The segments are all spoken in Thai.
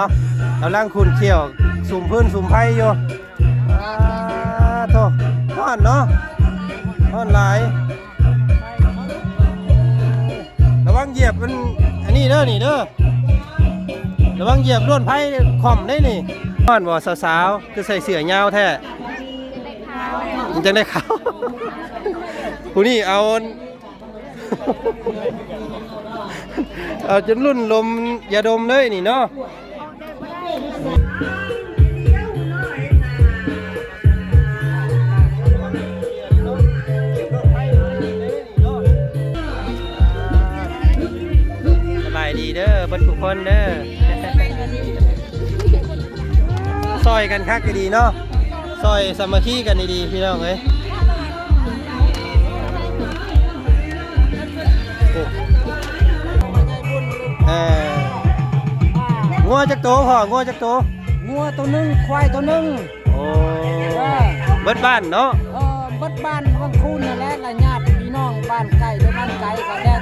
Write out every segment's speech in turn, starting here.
างพี่น้องเอ้ยเนาะกำลังคุณเขี่ยวสุ่มพื้นสุ่มไผ่อยู่อ่าโธ่ฮ้อนเนาะฮ้อนหลาย ระวังเหยียบมันอันนี้เด้อนี่เด้อระวังเหยียบล้วนไผ่คอมได้นี่ฮ้อนบ่สาวๆคือใส่เสื้อยาวแท้มันจังได้ขาวผู้นี่เอาเอาจนรุ่นลมยาดมเลยนี่เนาะ ดีเด้อเบัดทุกคนเด้อซอยกันคักก็ดีเนาะซอยสามัคคีกันดีๆพี่น้องเอ้ยเอองัวจักโตพ่องัวจักโตงัวตัวหนึงควายตัวหนึงโอ้เบิดบ้านเนาะเออบัดบ้านวังคูนนั่นแหละละญาติพี่น้องบ้านไก่หรือบ้านไก่ก็แล้ว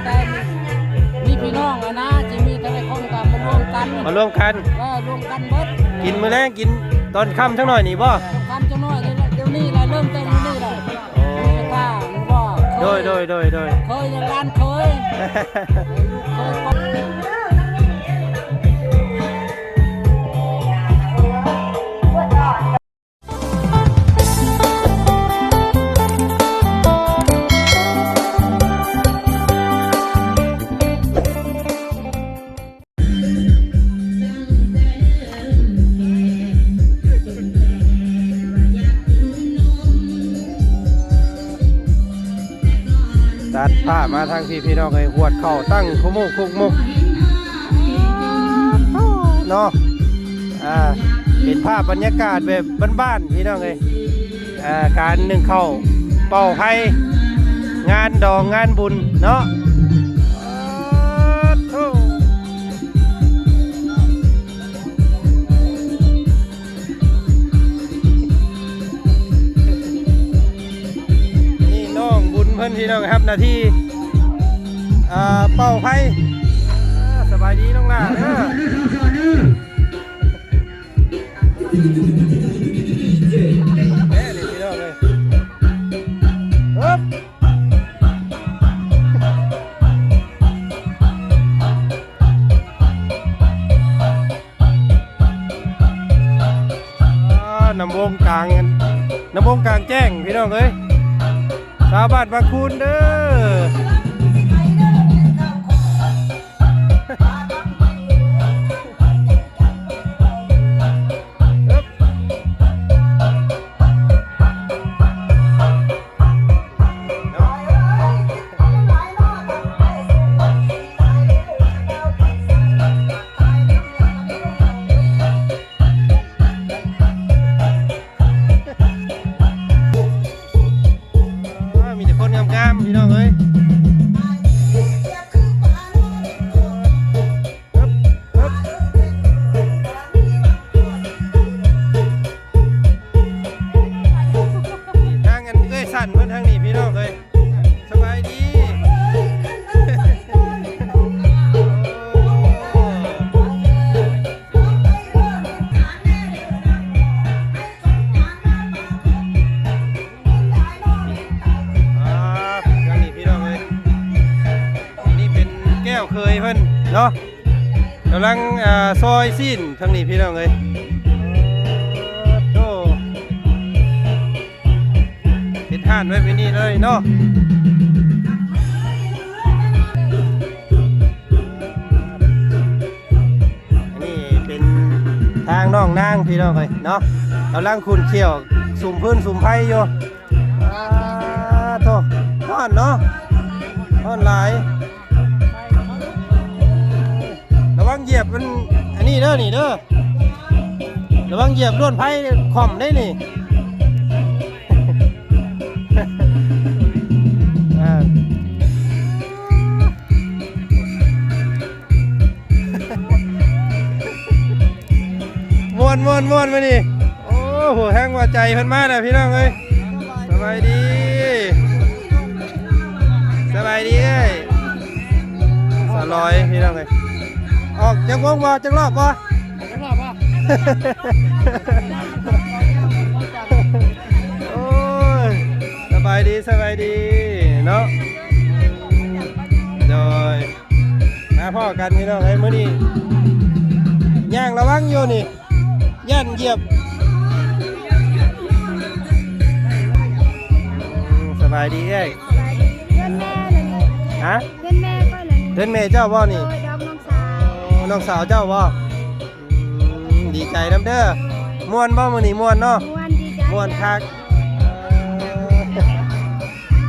แต่มีมี พี่น้องอะนะจะมีแต่ละคนก็มารวมกันมารวมกันเออรวมกันเบิดกินมื้อแรงกินตอนค่ำทั้งหน่อยนี่บ่ทำจังน้อยเดี๋ยวเดี๋ยวนี้ละเริ่มเต้นนี่แหละโอ้จะว่าหรือว่าโดยโดยโดยโดยเคยอย่างร้านเคยเคย ผ้ามาทางพี่พี่น้องเลยหวดเข่าตั้งขมุกคุกมุกเนาะอ่าเป็นภาพบรรยากาศแบบบ้านๆพี่น้องเลยอ่าการหนึ่งเข้าเป่าไผ่งานดองงานบุญเนาะ พี่น้องครับหนาที่เป่าไผ่สบายดีน้องหล่าเด้อแม่นี่พี่น้องเลยฮึบอ่านำวงกลางนนำวงกลางแจ้งพี่น้องเอ้ยาวบ้านบางคูนเด้อ เนเนาะกำลังอ่าซอยสิ้นทางนี้พี่น้องเอ้ยโอ้เฮ็ดห่านไว้เป็นนี่เลยเนาะอันนี้เป็นทางน้องนางพี่น้องเอ้ยเนาะกำลังคุณเขี่ยวสุ่มพื้นสุ่มไผ่อยู่อ่าโธ่ฮ้อนเนาะฮ้อนหลาย ยียบมันอันนี้เด้อนี่เด้อระวังเหยียบล้วนไผ่คอมได้นี่อ่าม่วนม่วนม่วนมานี่โอ้โหแห้งว่าใจเพิ่นมาแล้วพี่น้องเอ้ยสบายดีสบายดีเอ้ยสลอยพี่น้องเอ้ย ออกจังวงบ่จังรอบบ่จังรอบป่ะโอ้ยสบายดีสบายดีเนาะโดยมาพ่อกันพี่น้องไอ้ยมื้อนี้ย่างระวังอยู่นี่ย่านเหยียบอืมสบายดีเอ้ยเงินแม่เลยนี่ฮะเงินแม่ก็เลยเดินเมเจ้าบ่นี่ น้องสาวเจ้าบ่อืมดีใจน้ำเด้อม่วนบ่มื้อนี้ม่วนเนาะม่วนดีใจม่วนคักเออ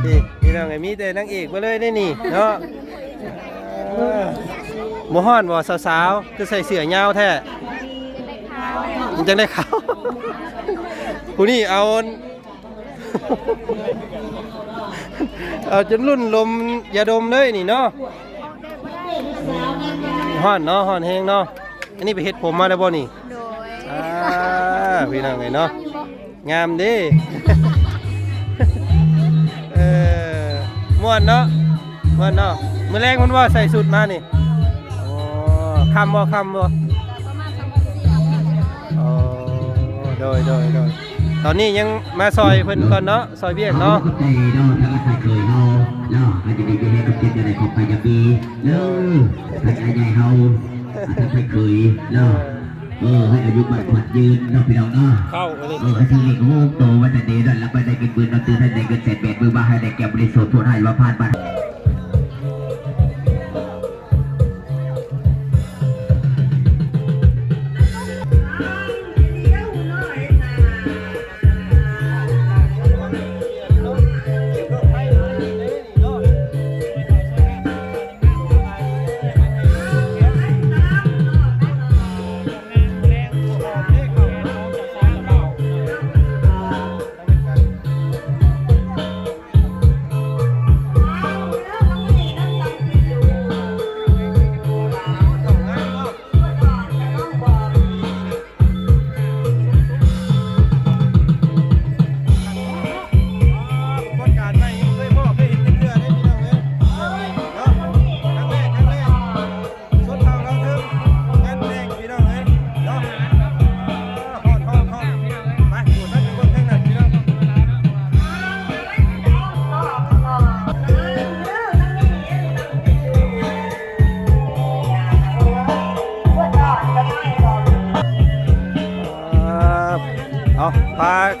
นี่พี่น้องไอ้มีแต่นางเอกมาเลยได้นี่เนาะเออบ่ฮ้อนบ่สาวๆคือใส่เสื้อยาวแท้ได้ขาวมันจังได้เขาวผู้นี่เอา เอาจนรุ่นลมยาดมเลยนี่เนาะ ฮ้อนเนาะฮ้อนแฮงเนาะอันนี้ไปเฮ็ดผมมาแล้วบ่นี่โดยอ่าพี่น้องไงเนาะงามเดิเออม่วนเนาะม่วนเนาะมื้อแรกมันว่าใส่สุดมานี่อ๋คำบ่คำบ่าณสองพันสี่อ๋อโดยโดยโดยตอนนี้ยังมาซอยเพิ่นก่อนเนาะซอยเบียกเนาะ ใจเนาะทั้งใครเคยเนเนาะอาจจะดีจะให้กับเจ็บอะไรขอบไปจะปีเนาะให้อาใหญ่เฮาทั้งใครเคยเนาะเออให้อายุบัตรขวัญยืนเนาะพี่น้องเนาะเข้าอันนี้เออให้ที่เล็กโง่โตวันแต่เดย์แล้วไปได้กินปืนเราตื่นให้ได้เงินแสนแปดมือบ้าให้ได้แก่บริสุทธิ์ทั่วไทยว่าพลาดบัตร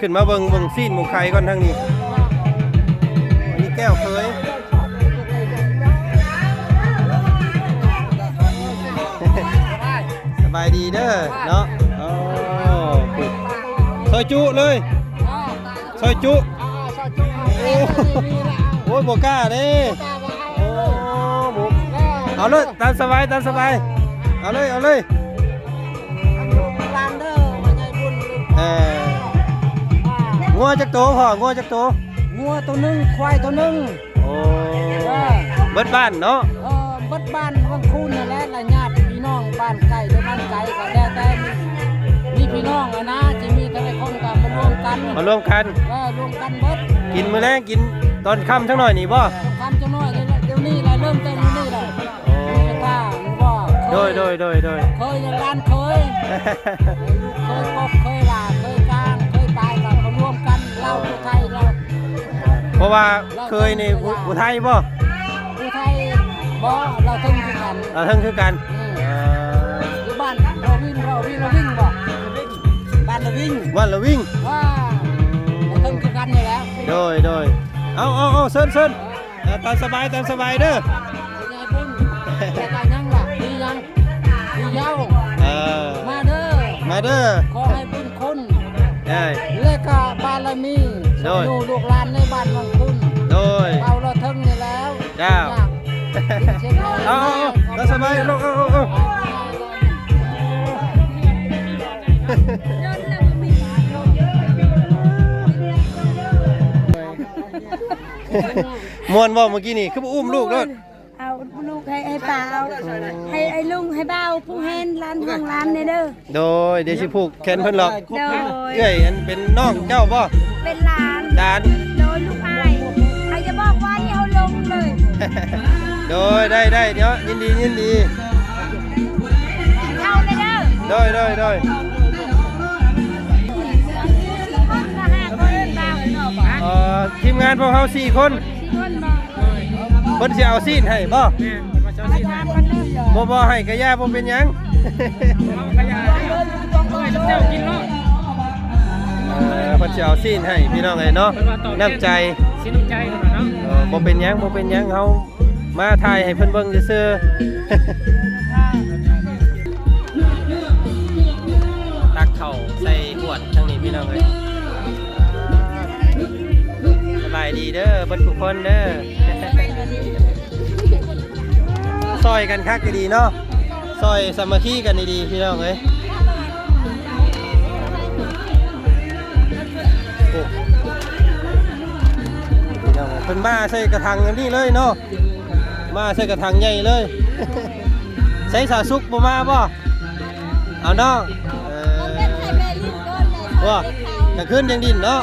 ขึ้นมาเบิ่งเบิ่งซีนหมูไข่ก่อนทางนี้อันนี้แก้วเคยสบายดีเด้อเนาะโอ้ปุ๊บซอยจุเลยซอยจุโอ้โอ้ยบ่กล้าเด้โอ้หมูเอาเลยตามสบายตามสบาย เอาเลย เอาเลยลานเด้อมาใจบุญเออ งัวจักโตพ่องัวจักโตงัวตัวหนึงควายตัวหนึงโอ้เบิดบ้านเนาะเออบัดบ้านวังคูนนี่แหละละญาติพี่น้องบ้านไก่หรือบ้านไก่ก็แล้วแต่มีมีพี่น้องอะนะที่มีแต่ละคนก็มารวมกันมารวมกันเออรวมกันเบิดกินมื้อแรงกินตอนค่ำทั้งหน่อยนี่บ่ ทำจังน้อยเดี๋ยวเดี๋ยวนี้แหละเริ่มเต้นเดี๋ยวนี้แหละโอ้ จะกล้าหรือว่าโดยโดยโดยโดยเคยในร้านเคย เคยพบเคยลา มกันเล่าผู้ไทยเราเพราะว่าเคยนี่อุอุทัยบ่ผู้ไทยบ่เราถึงที่กันเราทั้งคือกันเอออยู่บ้านเราวิ่งเราวิ่งเราวิ่งบ่บ้านเราวิ่งวันละวิ่งว่าเราถึงที่กันนี่แหล้วโดยโดยเอาเอาเอาเซินเซินเออตามสบายตามสบายเด้อเป็นไงบุญแต่ก็ยังล่ะดียังดียาวเออมาเด้อมาเด้อขอให้บุญคุณได้เลขก็บารมี โดยอยู่ลูกหลานในบ้านของคุณโดยเอาเราถึงนี่แล้วเจ้าอยกเอาเอาเอาตามสบายลงเอาเอาเอามวนบ่เมื่อกี้นี่คือบ่อุ้มลูกเด้อเอาลูกให้ให้ป่าเอาให้ไอ้ลุงให้เบ้าผู้เฮนร้านห้องร้านเนี่ยเด้อโดยเดี๋ยวสิผูกแขนเพิ่นหรอกโดยเอ้ยอันเป็นน้องเจ้าบ่เป็นร้านดาน โดยลูกอายใครจะบอกว่านี่เอาลงเลยโดยได้ได้เดี๋ยวยินดียินดีโดยโดยโดยคนละห้าคนเบาเอ่อทีมงานพวกเขาสี่คนคนบอกเพิ่นสิเอาซีนให้บ่แม่มาเจ้าสิตามคนนึงบ่บ่ให้กะยาบ่เป็นหยังเอาขยะเอ้ยเจ้ากินเนาะ เออเพิ่นสิเอาซีนให้พี่น้องเอ้ยเนาะน้ำใจสิน้ำใจเนาะเออบ่เป็นหยังบ่เป็นหยังเฮามาถ่ายให้เพิ่นเบิ่งซื่อๆตักเข้าใส่ขวดทางนี้พี่น้องเอ้ยสบายดีเด้อเบิดทุกคนเด้อซอยกันคักก็ดีเนาะซอยสามัคคีกันดีๆพี่น้องเอ้ย เอ้ยเพิ่นมาใส่กระถางอันนี้เลยเนาะมาใส่กระถางใหญ่เลยใส่สาสุกบ่มาบ่เอาเนาะเออว่ากลางคืนยังดินเนาะ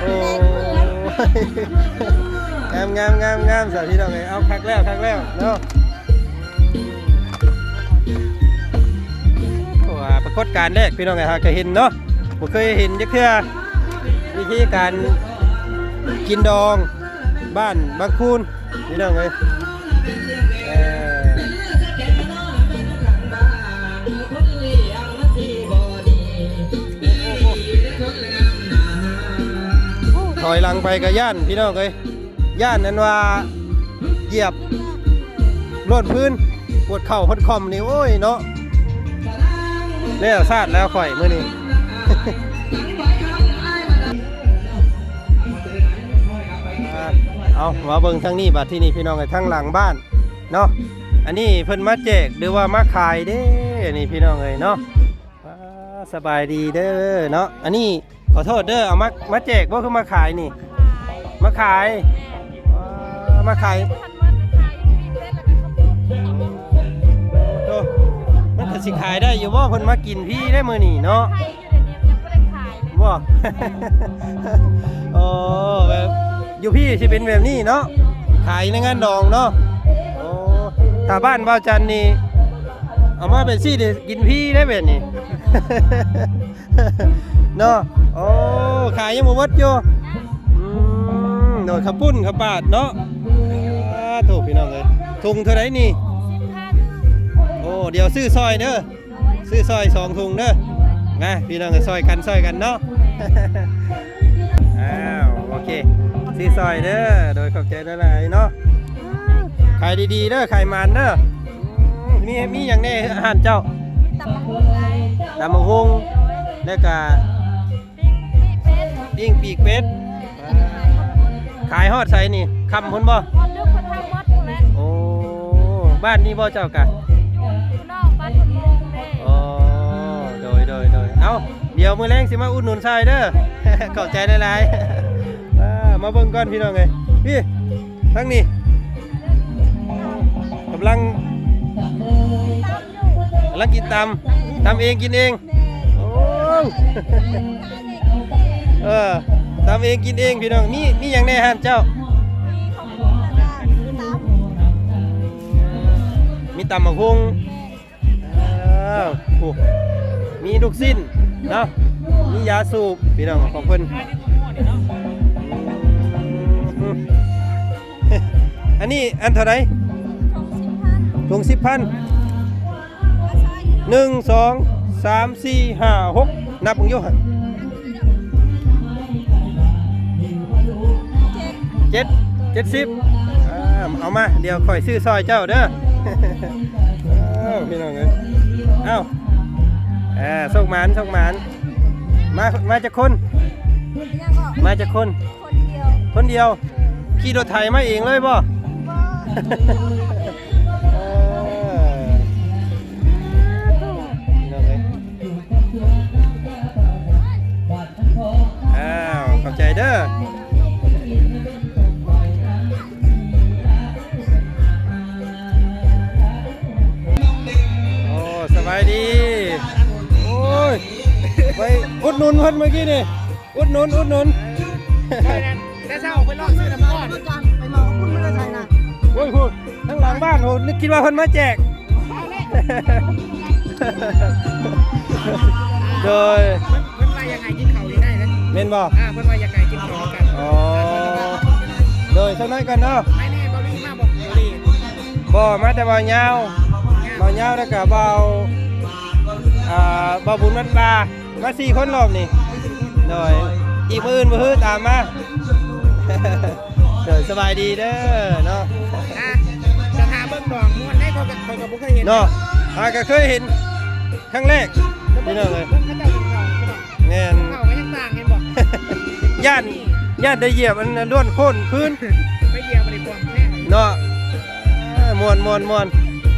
โอ้งามงามงามงามสาพี่น้องเอ้ยเอาคักแล้วคักแล้วเนาะโอ้ว่าปรากฏการณ์แรกพี่น้องเอ้ยฮะก็เห็นเนาะ บ่เคยเห็นจักเทื่อวิธีการกินดองบ้านบางคูนพี่น้องเอ้ยถอยหลังไปกับย่านพี่น้องเอ้ยย่านนั้นว่าเหยียบโลดพื้นปวดเข่าพดคอมนี่โอ้ยเนาะแล้วซาดแล้วข่อยเมื้อนี้ เอามาเบิ่งทางนี้บัดที่นี่พี่น้องไอ้ทางหลังบ้านเนาะอันนี้เพิ่นมาแจกหรือว่ามาขายเด้อนนี้พี่น้องเอ้ยเนาะสบายดีเด้อเนาะอันนี้ขอโทษเด้อเอามามาแจกบ่คือมาขายนี่ มาขายอ่ามาขายมันก็สิขายได้อยู่บ่เพิ่นมากินพี่ได้มือนี้เนาะ บ่โอ้แบบอยู่พี่สิเป็นแบบนี้เนาะขายในงานดองเนาะโอ้ถ้าบ้านบ่าวจันนี่เอามาเป็นซี่เดี๋ยวกินพี่ได้แบบนี้เนาะโอ้ขายยังบ่หมดอยู่อืมโดดขับปุ้นขับปาดเนาะถูกพี่น้องเลยถุงเท่าไรนี่โอ้เดี๋ยวซื้อซอยเด้อซื้อซอยสองถุงเด้อ นะพี่น้องก็ซอยกันซอยกันเนาะอ้าวโอเคซื้อซอยเด้อโดยขอบใจหลายๆเนาะขายดีๆเด้อขายมันเด้ออืมมีมีอย่างแนี้อาหารเจ้าตำมะฮุงแล้วก็ปิ้งปีกเป็ดอ่าขายฮอดใส่นี่คำพุ่นบ่โอ้บ้านนี้บ่เจ้ากะ เอาเดี๋ยวมือแรงสิมาอุดหนุนชายเด้อขอบใจหลายๆมาเบิ่งก่อนพี่น้องเอ้ยพี่ทั้งนี้กำลังกำลังกินตำตำเองกินเองโอ้เออตำเองกินเองพี่น้องมีมีอย่างแน่ฮะเจ้ามีตำมะฮุงอ้โอ้มีลูกสิ้น เนาะมียาสูบพี่น้องของเพิ่นอืมอันนี้อันเท่าไหรถุงสิบพันหนึ่งสองสามสี่ห้าหกนับมึงโยหันเจ็ดเจ็ดสิบอ่าเอามา เดี๋ยวค่อยซื้อซอยเจ้าเด้อ อ้าวพี่น้องเอ้ยเอ้า อ่าโชคหมานโชคหมาน มา มาจากคนมาจากคนคนเดียว ขี่รถไถมาเองเลยบ่เอุดหนุนเพิ่นเมื่อกี้นี่ อุดหนุนอุดหนุนได้เช้าไปลอกซื้อน้ำก้อนโอ้ยพูดทั้งหลังบ้านโหนึกคิดว่าเพิ่นมาแจกโดยเพิ่นเพิ่นว่ายังไงกินข้าวยังได้นะเม่นบ่อ่าเพิ่นว่ายังไงกินข้าวกันอ๋อโดยสักหน้อยกันเนาะไม่แน่บ่รีมาบอกบ่รีบ่มาแต่บ่าวยาวบ่าวยาวแล้วก็เบาอ่าเบาบุญวัดปลา มาสี่คนรอบนี่โดยอีกมื้ออื่นบ่ฮื้อตามมาเดยสบายดีเด้อเนาะอะจะหาเบิ่งดอกม่วนได้เขาก็เขาก็บ่เคยเห็นเนาะอาก็เคยเห็นครั้งแรกพี่น้องเลยเบิ่งเขาเจ้ากินข้าวใช่บ่แม่นข้าวก็ยังต่างเห็นบ่ย่านย่านได้เหยียบมันล้วนโค่นพื้นไม่เดียวบ่ได้กวางแน่เนาะเอ้อมวนมวนมวน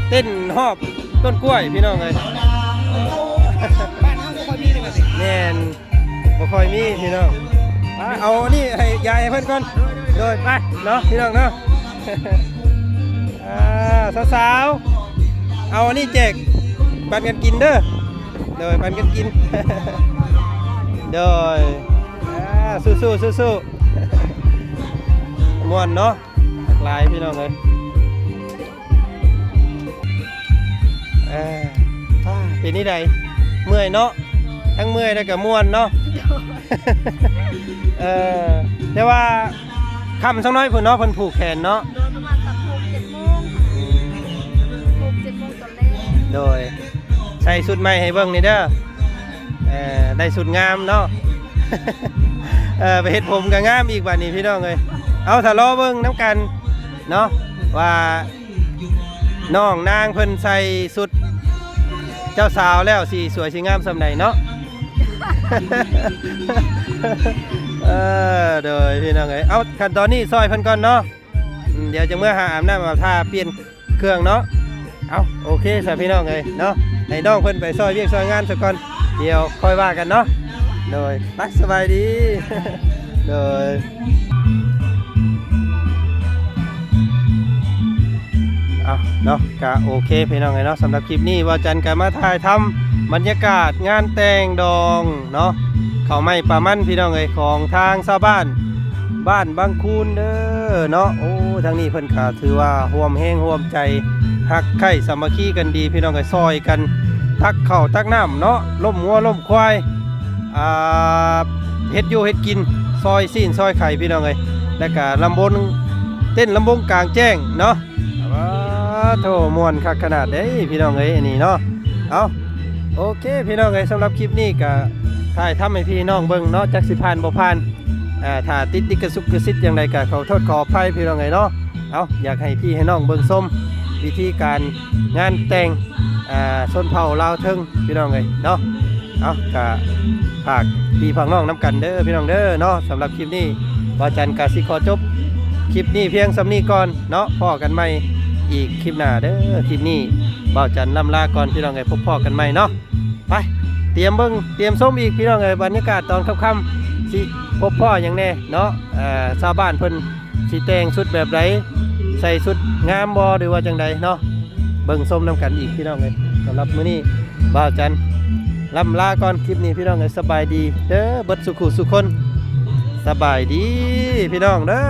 เต้นหอบต้นกล้วยพี่น้องเลยบ้า นเฮาบ่ค่อยมีเลยแบบนี้แน่นบ่ค่อยมีพี่น้องไปเอานี่ให้ยายให้เพิ่นก่อนโดยไปเนาะพี่น้องเนาะ อ่าสาวๆเอาอันนี้แจกปันกันกินเด้อโดยปันกันกิน โดยอ่าสู้ๆสู้ๆม่วนเนาะหลายพี่น้องเลยเอ่อฟ้าเป็นนี่ใดเมื่อยเนาะ ทั้งเมื่อยแล้วก็ม่วนเนาะเออแต่ว่าคำสักน้อยเพิ่นเนาะเพิ่นผูกแขนเนาะโดยประมาณสักหกเจ็ดโมงหกเจ็ดโมงตอนแรกโดย ใส่สุดใหม่ให้เบิ่งนี่เด้อเออได้สุดงามเนาะเออไปเฮ็ดผมก็งามอีกบัดนี้พี่น้องเอ้ยเอาถ้ารอเบิ่งน้ำกันเนาะว่าน้องนางเพิ่นใส่สุดเจ้าสาวแล้วสิสวยสิงามสำใดเนาะ เออโดยพี่น้องเอ้ยเอาขั้นตอนนี้ซอยเพิ่นก่อนเนาะอืมเดี๋ยวจะเมื่อหาอาบน้ำอาบท่าเปลี่ยนเครื่องเนาะเอาโอเคสาพี่น้องเลยเนาะให้น้องเพิ่นไปซอยเรียกซอยงานสักก่อนเดี๋ยวค่อยว่ากันเนาะโดยไปสบายดี โดย เอาเนาะก็โอเคพี่น้องเลยเนาะสำหรับคลิปนี้ว่าจันก็มาถ่ายทำบรรยากาศงานแต่งดองเนาะเขาไม่ประมันพี่น้องเลยของทางชาวบ้าน บ้านบางคูนเด้อเนาะโอ้ทางนี้เพิ่นก็ถือว่าห่วมแห้งห่วมใจหักไข่สามัคคีกันดี พี่น้องก็ซอยกันตักเข้าวตักน้ำเนาะล่มงัวล่มควายอ่าเฮ็ดอยู่เฮ็ดกินซอยซีนซอยไข่พี่น้องเอ้ยแล้วก็ลำบนเต้นลำบงกลางแจ้งเนาะ โถม่วนคักขนาดเด้พี่น้องเอ้ยอันนี้เนาะเอาโอเค พี่น้องเอ้ยสำหรับคลิปนี้ก็ถ่ายทำให้พี่น้องเบิ่งเนาะจักสิผ่านบ่ผ่านอ่าถ้าติดติดกระซุกกระซิดอย่างไรก็ขอโทษขออภัยพี่น้องเอ้ยเนาะเอาอยากให้พี่ให้น้องเบิ่งส้มวิธีการงานแต่งอ่าชนเผ่าลาวทิงพี่น้องเลยเนาะเอากะฝากพี่พังน้องน้ำกันเด้อพี่น้องเด้อเนาะสำหรับคลิปนี้วาจันทร์กาสิขอจบคลิปนี้เพียงสำนี้ก่อนเนาะพ่อกันใหม่ อีกคลิปหน้าเด้อคลิปนี้บ่าวจันล่ำลาก่อนพี่น้องเลยพบพ่อกันใหม่เนาะไปเตรียมเบิ้งเตรียมส้มอีกพี่น้องเลยบรรยากาศตอนค่ำๆสิพบพ่ออย่างแน่เนาะชาวบ้านเพิ่นสิแตงชุดแบบไรใส่สุดงามบอหรือว่าจังใดเนาะเบิ่งส้มน้ำกันอีกพี่น้องเลยสำหรับมื้อนี้บ่าวจันทร์ลำลาก่อนคลิปนี้พี่น้องเลยสบายดีเด้อเบิดสุขุสุคนสบายดีพี่น้องเด้อ